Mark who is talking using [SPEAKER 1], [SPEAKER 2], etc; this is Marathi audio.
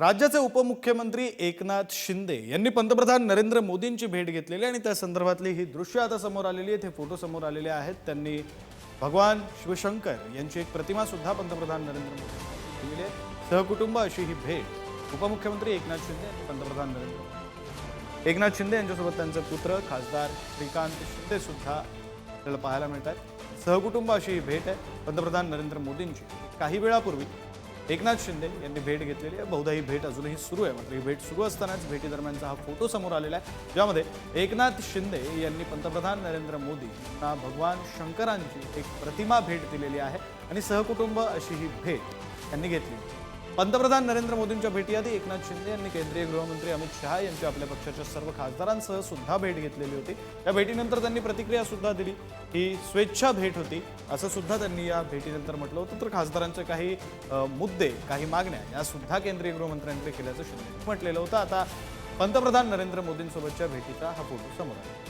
[SPEAKER 1] राज्याचे उपमुख्यमंत्री एकनाथ शिंदे यांनी पंतप्रधान नरेंद्र मोदींची भेट घेतलेली आणि त्या संदर्भातली ही दृश्य आता समोर आलेली आहेत हे फोटो समोर आलेले आहेत. त्यांनी भगवान शिवशंकर यांची एक प्रतिमा सुद्धा पंतप्रधान नरेंद्र मोदी दिलेली आहे. सहकुटुंब अशी ही भेट उपमुख्यमंत्री एकनाथ शिंदे आणि पंतप्रधान नरेंद्र मोदी एकनाथ शिंदे यांच्यासोबत त्यांचे पुत्र खासदार श्रीकांत शिंदे सुद्धा आपल्याला पाहायला मिळतात सहकुटुंब अशी ही भेट आहे पंतप्रधान नरेंद्र मोदींची. काही वेळापूर्वी एकनाथ शिंदे यांनी भेट घेतलेली आहे. बहुधा ही भेट अजूनही सुरू आहे. मात्र ही भेट सुरू असतानाच भेटीदरम्यानचा हा फोटो समोर आलेला आहे. ज्यामध्ये एकनाथ शिंदे यांनी पंतप्रधान नरेंद्र मोदी यांना भगवान शंकरांची एक प्रतिमा भेट दिलेली आहे आणि सहकुटुंब अशी ही भेट त्यांनी घेतली. पंतप्रधान नरेंद्र मोदींच्या भेटीआधी एकनाथ शिंदे यांनी केंद्रीय गृहमंत्री अमित शहा यांची आपल्या पक्षाच्या सर्व खासदारांसह सुद्धा भेट घेतलेली होती. या भेटीनंतर त्यांनी प्रतिक्रिया सुद्धा दिली ही स्वेच्छा भेट होती असं सुद्धा त्यांनी या भेटीनंतर म्हटलं होतं. तर खासदारांचे काही मुद्दे काही मागण्या या सुद्धा केंद्रीय गृहमंत्र्यांकडे केल्याचं शिंदे म्हटलेलं होतं. आता पंतप्रधान नरेंद्र मोदींसोबतच्या भेटीचा हा फोटो समोर आला.